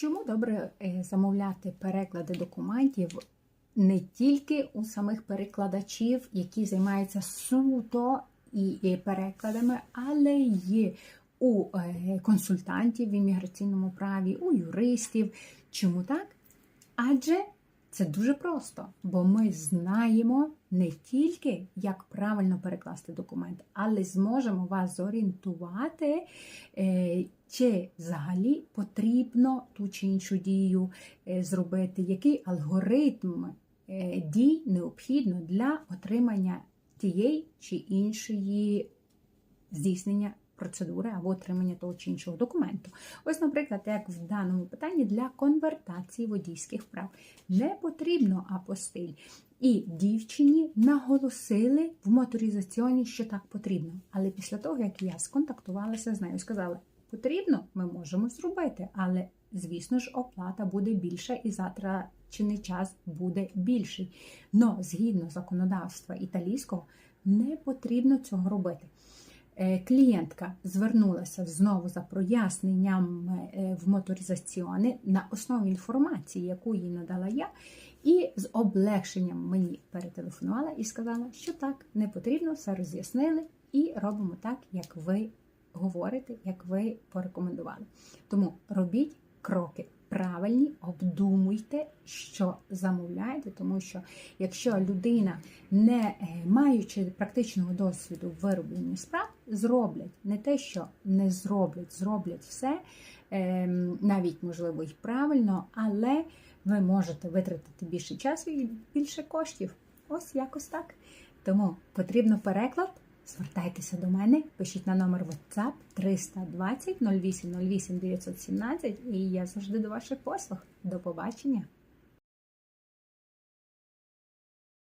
Чому добре е, замовляти переклади документів не тільки у самих перекладачів, які займаються суто і перекладами, але й у е, консультантів в імміграційному праві, у юристів. Чому так? Адже це дуже просто, бо ми знаємо не тільки, як правильно перекласти документ, але зможемо вас зорієнтувати, е, чи взагалі потрібно ту чи іншу дію е, зробити, який алгоритм е, дій необхідно для отримання тієї чи іншої здійснення процедури або отримання того чи іншого документу. Ось, наприклад, як в даному питанні для конвертації водійських прав не потрібно апостиль. І дівчині наголосили в моторизаціоні, що так потрібно. Але після того, як я сконтактувалася з нею, сказала, потрібно, ми можемо зробити, але, звісно ж, оплата буде більша і затрачений час буде більший. Но згідно законодавства італійського, не потрібно цього робити. Е, Клієнтка звернулася знову за проясненням е, в моторизаціони на основі інформації, яку їй надала я, і з облегшенням мені перетелефонувала і сказала, що так, не потрібно, все роз'яснили, і робимо так, як ви говорите, як ви порекомендували. Тому робіть кроки правильні, обдумуйте, що замовляєте, тому що якщо людина, не е, маючи практичного досвіду в виробленні справ, зроблять не те, що не зроблять, зроблять все, ем, навіть можливо і правильно, але ви можете витратити більше часу і більше коштів. Ось якось так. Тому потрібно переклад. Звертайтеся до мене, пишіть на номер WhatsApp 320 08 08 917 і я завжди до ваших послуг. До побачення!